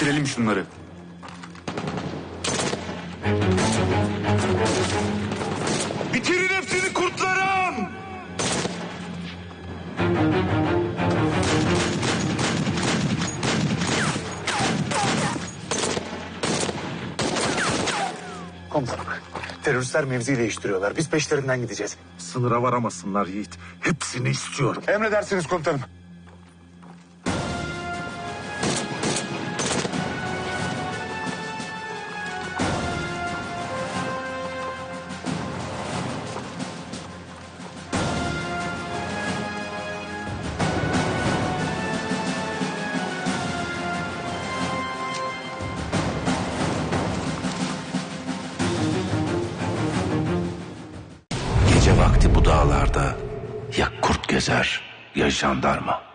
Bitirelim şunları. Bitirin hepsini kurtlarım! Komutanım. Teröristler mevzi değiştiriyorlar. Biz peşlerinden gideceğiz. Sınıra varamasınlar Yiğit. Hepsini istiyorum. Emredersiniz komutanım. Dağlarda ya kurt gezer ya jandarma.